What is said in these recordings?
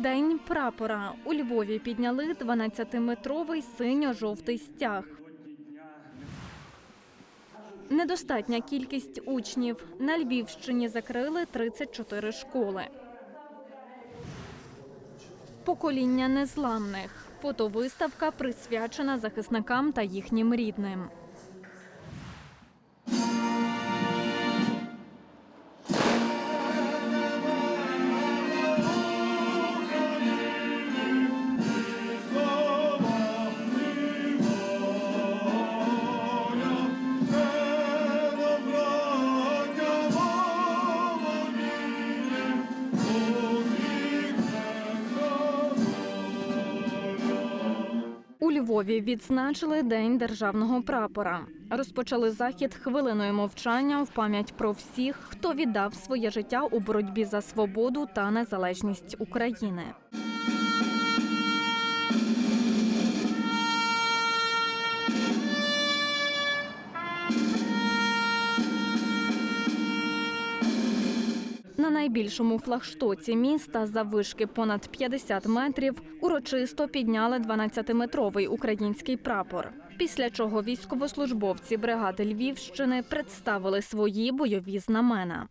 День прапора у Львові підняли 12-метровий синьо-жовтий стяг. Недостатня кількість учнів. На Львівщині закрили 34 школи. Покоління незламних. Фотовиставка присвячена захисникам та їхнім рідним. Львові відзначили День державного прапора. Розпочали захід хвилиною мовчання в пам'ять про всіх, хто віддав своє життя у боротьбі за свободу та незалежність України. Найбільшому флагштоці міста заввишки понад 50 метрів урочисто підняли 12-метровий український прапор. Після чого військовослужбовці бригади Львівщини представили свої бойові знамена.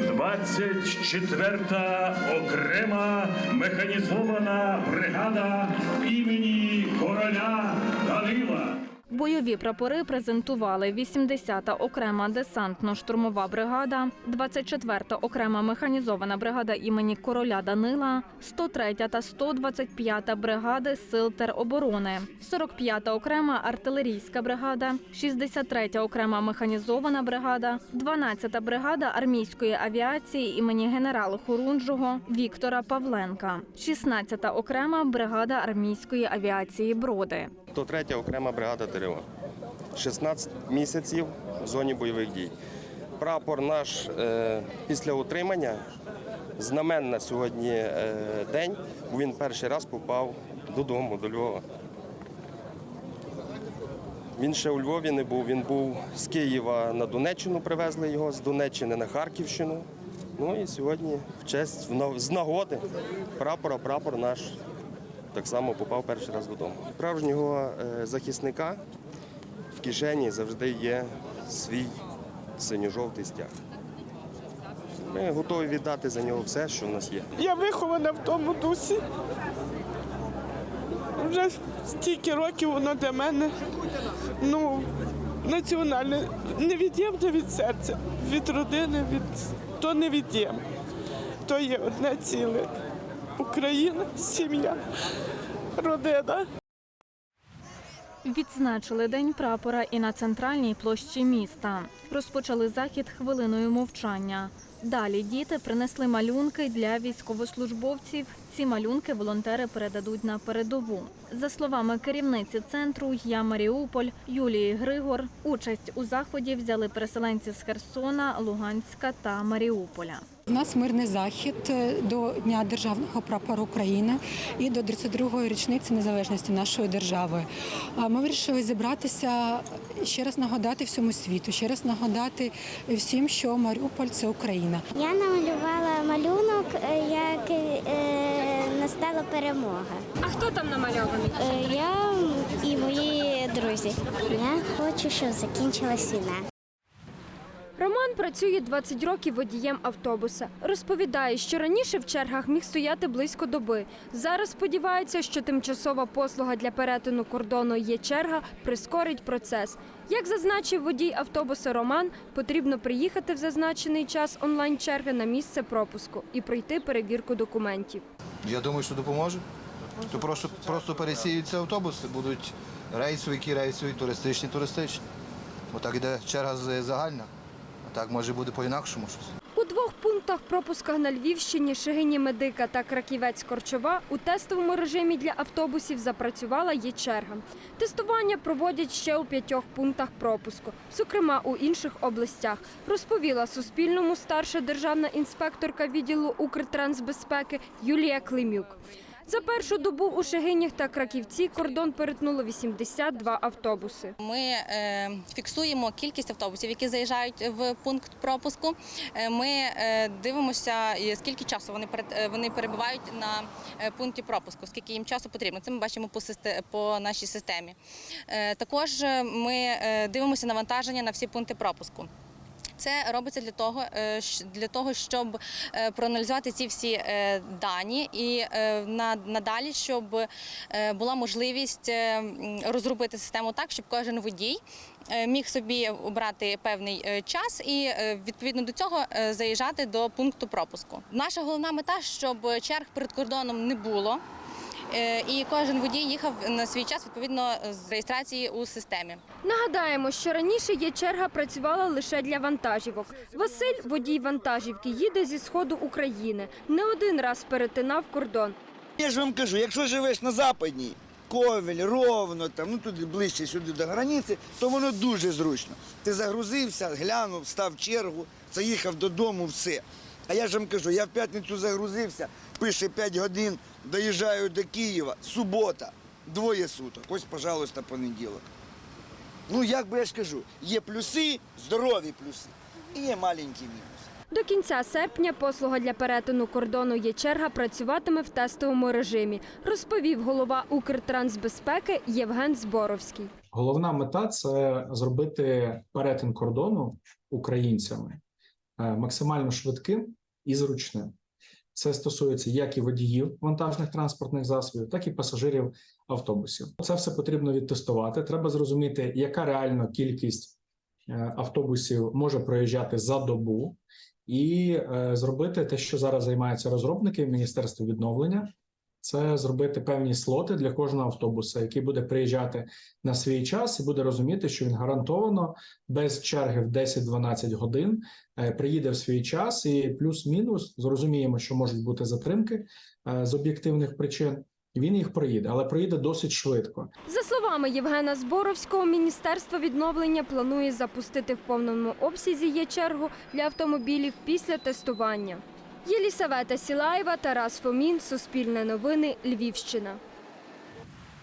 24-та окрема механізована бригада імені короля Данила. Бойові прапори презентували 80-та окрема десантно-штурмова бригада, 24-та окрема механізована бригада імені короля Данила, 103-та та 125-та бригади сил тероборони, 45-та окрема артилерійська бригада, 63-та окрема механізована бригада, 12-та бригада армійської авіації імені генерала Хорунжого Віктора Павленка, 16-та окрема бригада армійської авіації Броди. 103 окрема бригада ТРО. 16 місяців в зоні бойових дій. Прапор наш е, після утримання, знаменна сьогодні е, день, бо він перший раз попав додому, до Львова. Він ще у Львові не був. Він був з Києва на Донеччину, привезли його, з Донеччини на Харківщину. Ну і сьогодні в честь в з нагоди прапора, прапор наш так само попав перший раз додому. Справжнього е, захисника в кишені завжди є свій синьо-жовтий стяг. Ми готові віддати за нього все, що в нас є. Я вихована в тому дусі. Вже стільки років воно для мене ну, національне, невід'ємне від серця, від родини, від то невід'ємне. То є одне ціле. Україна, сім'я, родина. Відзначили День прапора і на центральній площі міста. Розпочали захід хвилиною мовчання. Далі діти принесли малюнки для військовослужбовців. Ці малюнки волонтери передадуть на передову. За словами керівниці центру Я Маріуполь Юлії Григор, участь у заході взяли переселенці з Херсона, Луганська та Маріуполя. У нас мирний захід е, до Дня державного прапору України і до 32-ї річниці незалежності нашої держави. Ми вирішили зібратися ще раз нагадати всьому світу, ще раз нагадати всім, що Маріуполь це Україна. Я намалювала малюнок, е, як е, настала перемога. А хто там намальований? Е, я і мої друзі. Я хочу, щоб закінчилась війна. Роман працює 20 років водієм автобуса. Розповідає, що раніше в чергах міг стояти близько доби. Зараз сподівається, що тимчасова послуга для перетину кордону є черга, прискорить процес. Як зазначив водій автобуса Роман, потрібно приїхати в зазначений час онлайн-черги на місце пропуску і пройти перевірку документів. Я думаю, що допоможе. То просто, просто пересіються автобуси, будуть рейсові, рейсові, туристичні, туристичні. Отак іде черга загальна. Так може буде по-інакшому щось. У двох пунктах пропуска на Львівщині Шигині Медика та Краківець Корчова у тестовому режимі для автобусів запрацювала є черга. Тестування проводять ще у п'ятьох пунктах пропуску, зокрема у інших областях, розповіла Суспільному старша державна інспекторка відділу Укртрансбезпеки Юлія Климюк. За першу добу у Шегинях та Краківці кордон перетнуло 82 автобуси. Ми е, фіксуємо кількість автобусів, які заїжджають в пункт пропуску. Е, Ми е, дивимося, скільки часу вони вони перебувають на пункті пропуску, скільки їм часу потрібно. Це ми бачимо по по нашій системі. Також ми дивимося навантаження на всі пункти пропуску. Це робиться для того, е, для того, щоб е, проаналізувати ці всі е, дані і на- надалі, щоб була можливість розробити систему так, щоб кожен водій міг собі обрати певний час і відповідно до цього заїжджати до пункту пропуску. Наша головна мета, щоб черг перед кордоном не було. Е, І кожен водій їхав на свій час відповідно з реєстрації у системі. Нагадаємо, що раніше є черга працювала лише для вантажівок. Василь, водій вантажівки, їде зі сходу України. Не один раз перетинав кордон. Я ж вам кажу, якщо живеш на западній, Ковель, Ровно, там, ну туди ближче сюди до границі, то воно дуже зручно. Ти загрузився, глянув, став чергу, заїхав додому, все. А я ж вам кажу, я в п'ятницю загрузився, пише 5 годин, доїжджаю до Києва, субота, двоє суток. Ось, пожалуйста, понеділок. Ну, як би я ж кажу, є плюси, здорові плюси, і є маленькі мінуси. До кінця серпня послуга для перетину кордону є черга працюватиме в тестовому режимі, розповів голова Укртрансбезпеки Євген Зборовський. Головна мета це зробити перетин кордону українцями максимально швидким і зручним. Це стосується як і водіїв вантажних транспортних засобів, так і пасажирів автобусів. Це все потрібно відтестувати. Треба зрозуміти, яка реально кількість е, автобусів може проїжджати за добу, і е, зробити те, що зараз займаються розробники в Міністерстві відновлення. Це зробити певні слоти для кожного автобуса, який буде приїжджати на свій час і буде розуміти, що він гарантовано без черги в 10-12 годин е, приїде в свій час, і плюс-мінус зрозуміємо, що можуть бути затримки е, з об'єктивних причин. Він їх проїде, але проїде досить швидко. За словами Євгена Зборовського, Міністерство відновлення планує запустити в повному обсязі є чергу для автомобілів після тестування. Єлісавета Сілаєва, Тарас Фомін, Суспільне новини, Львівщина.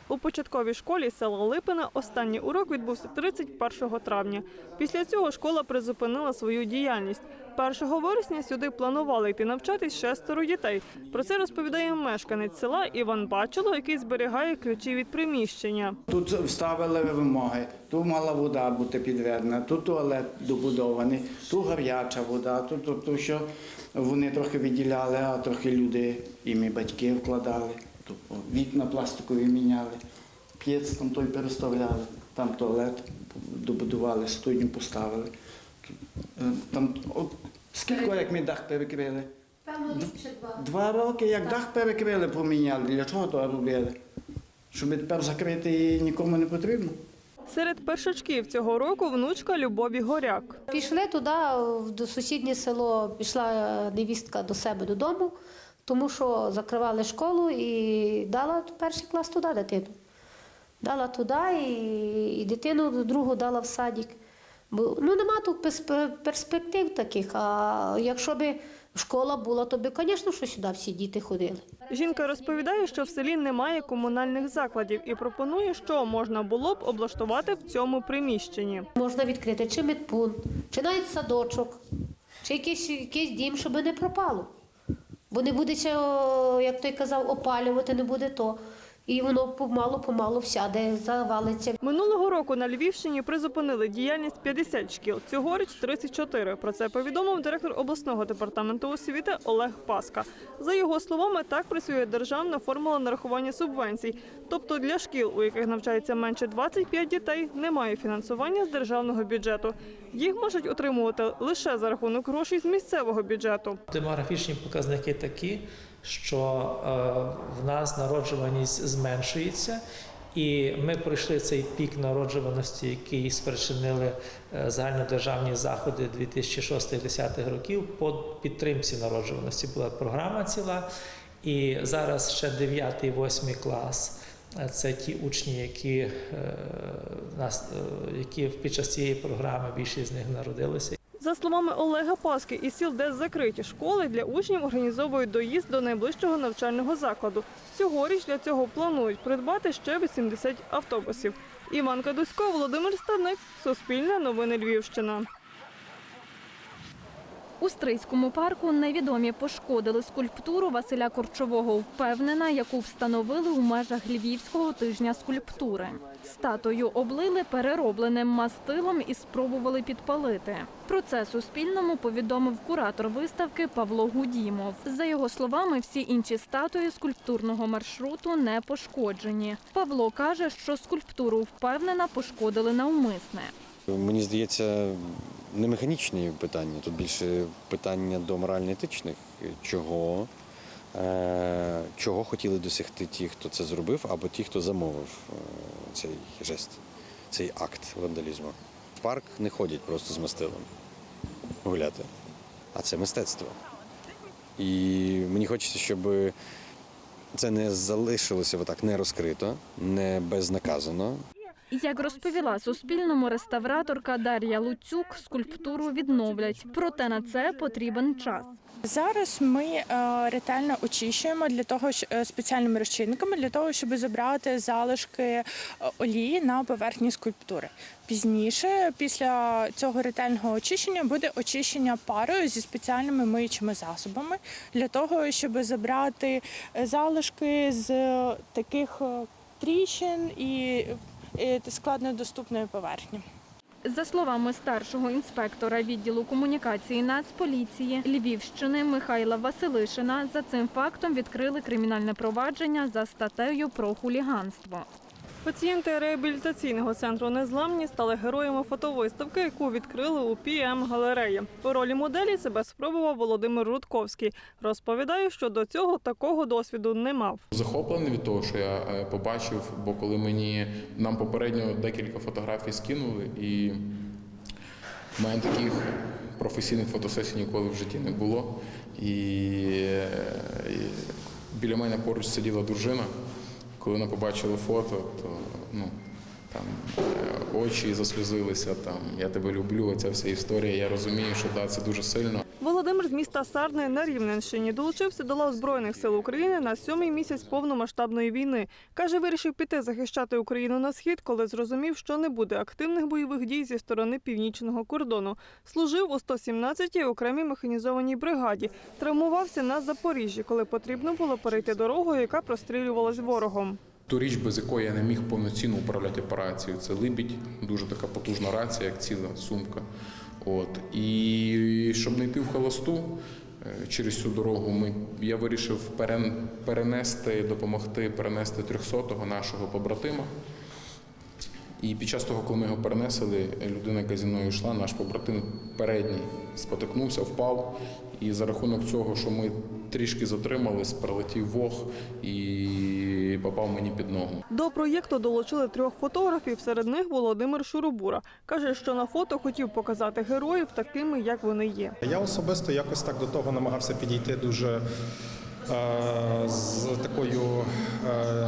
У початковій школі села Липина останній урок відбувся 31 травня. Після цього школа призупинила свою діяльність. 1 вересня сюди планували йти навчатись шестеро дітей. Про це розповідає мешканець села Іван Бачило, який зберігає ключі від приміщення. Тут вставили вимоги, тут мала вода бути підведена, тут туалет добудований, тут гаряча вода, тут, тут що вони трохи відділяли, а трохи люди і батьки вкладали. Тут вікна пластикові міняли, п'єць там той переставляли, там туалет добудували, студню поставили. Е, Там, от, скільки як ми дах перекрили? Два роки, як дах перекрили, поміняли. Для чого то робили? Щоб тепер закрити її нікому не потрібно. Серед першачків цього року внучка Любові Горяк. Пішли туди, в сусіднє село, пішла невістка до себе додому, тому що закривали школу і дала перший клас туди дитину. Дала туди і, і дитину другу дала в садик. Бо ну, нема тут перспектив таких. А якщо б школа була, то би, звісно, що сюди всі діти ходили. Жінка розповідає, що в селі немає комунальних закладів і пропонує, що можна було б облаштувати в цьому приміщенні. Можна відкрити чи медпункт, чи навіть садочок, чи якийсь, якийсь дім, щоб не пропало. Бо не буде, ще, як той казав, опалювати не буде то. І воно помалу-помалу всяде, завалиться. Минулого року на Львівщині призупинили діяльність 50 шкіл, цьогоріч 34. Про це повідомив директор обласного департаменту освіти Олег Паска. За його словами, так працює державна формула нарахування субвенцій. Тобто для шкіл, у яких навчається менше 25 дітей, немає фінансування з державного бюджету. Їх можуть отримувати лише за рахунок грошей з місцевого бюджету. Демографічні показники такі, що е, в нас народжуваність зменшується, і ми пройшли цей пік народжуваності, який спричинили е, загальнодержавні заходи 2006-2010 років. По підтримці народжуваності була програма ціла. І зараз ще 9-8 клас. Е, Це ті учні, які, нас, які під час цієї програми більшість з них народилися. За словами Олега Паски, із сіл, де закриті школи, для учнів організовують доїзд до найближчого навчального закладу. Цьогоріч для цього планують придбати ще 80 автобусів. Іван Кадусько, Володимир Ставник, Суспільне новини Львівщина. У Стрийському парку невідомі пошкодили скульптуру Василя Корчового впевнена, яку встановили у межах Львівського тижня скульптури. Статую облили переробленим мастилом і спробували підпалити. Про це Суспільному повідомив куратор виставки Павло Гудімов. За його словами, всі інші статуї скульптурного маршруту не пошкоджені. Павло каже, що скульптуру впевнена пошкодили навмисне. Мені здається, не механічні питання, тут більше питання до морально-етичних, чого, е, чого хотіли досягти ті, хто це зробив, або ті, хто замовив е, цей жест, цей акт вандалізму. В парк не ходять просто з мастилом гуляти, а це мистецтво. І мені хочеться, щоб це не залишилося отак не розкрито, не безнаказано, Як розповіла Суспільному реставраторка Дар'я Луцюк, скульптуру відновлять. Проте на це потрібен час. Зараз ми е, ретельно очищуємо для того, е, спеціальними розчинниками для того, щоб забрати залишки е, олії на поверхні скульптури. Пізніше, після цього ретельного очищення, буде очищення парою зі спеціальними миючими засобами для того, щоб забрати залишки з таких тріщин і складнодоступної поверхні. За словами старшого інспектора відділу комунікації Нацполіції Львівщини Михайла Василишина, за цим фактом відкрили кримінальне провадження за статтею про хуліганство. Пацієнти реабілітаційного центру Незламні стали героями фотовиставки, яку відкрили у пм галереї. У ролі моделі себе спробував Володимир Рудковський. Розповідає, що до цього такого досвіду не мав. Захоплений від того, що я е, побачив, бо коли мені нам попередньо декілька фотографій скинули, і в мене таких професійних фотосесій ніколи в житті не було. І, е, і біля мене поруч сиділа дружина. Коли вона побачила фото, то ну, там е, очі заслюзилися, там я тебе люблю, оця вся історія. Я розумію, що да, це дуже сильно. Міста Сарни на Рівненщині долучився до лав Збройних сил України на сьомий місяць повномасштабної війни. Каже, вирішив піти захищати Україну на схід, коли зрозумів, що не буде активних бойових дій зі сторони північного кордону. Служив у 117-й окремій механізованій бригаді. Травмувався на Запоріжжі, коли потрібно було перейти дорогу, яка прострілювалась ворогом. Ту річ, без якої я не міг повноцінно управляти операцією, це либідь, дуже така потужна рація, як ціла сумка. От. І щоб не йти в холосту е, через цю дорогу, ми, я вирішив перен- перенести, допомогти перенести 300-го нашого побратима. І під час того, коли ми його перенесли, людина, яка зі мною йшла, наш побратим передній спотикнувся, впав. І за рахунок цього, що ми трішки затримались, прилетів вог і попав мені під ногу. До проєкту долучили трьох фотографів. Серед них Володимир Шурубура. Каже, що на фото хотів показати героїв такими, як вони є. Я особисто якось так до того намагався підійти дуже. е, З такою е,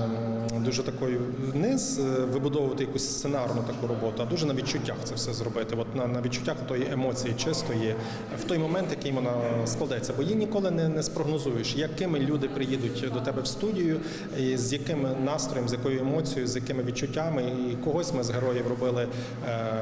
дуже такою не з- вибудовувати якусь сценарну таку роботу, а дуже на відчуттях це все зробити. От на, на відчуттях тої емоції чистої в той момент, який вона складеться. Бо її ніколи не, не спрогнозуєш, якими люди приїдуть до тебе в студію, і з яким настроєм, з якою емоцією, з якими відчуттями. І когось ми з героїв робили. Е,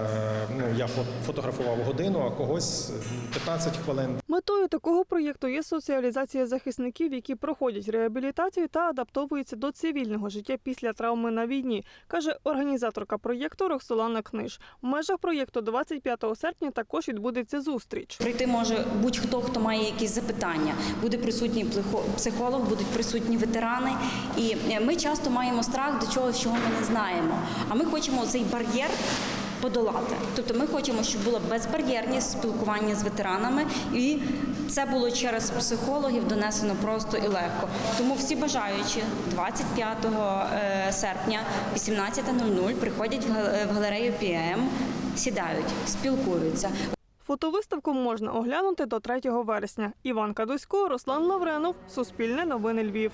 ну я фо- фотографував годину, а когось 15 хвилин. Метою такого проєкту є соціалізація захисників, які проходять реабілітацію та адаптовуються до цивільного життя після травми на війні, каже організаторка проєкту Роксолана Книж. В межах проєкту 25 серпня також відбудеться зустріч. Прийти може будь-хто, хто має якісь запитання. Буде присутній психолог, будуть присутні ветерани. І е, ми часто маємо страх до чогось, чого ми не знаємо. А ми хочемо цей бар'єр. Подолати, тобто ми хочемо, щоб було безбар'єрність спілкування з ветеранами, і це було через психологів донесено просто і легко. Тому всі бажаючі 25 е, серпня, 18.00 приходять в в галерею ПІМ, сідають, спілкуються. Фотовиставку можна оглянути до 3 вересня. Іван Кадусько, Руслан Лавренов, Суспільне новини Львів.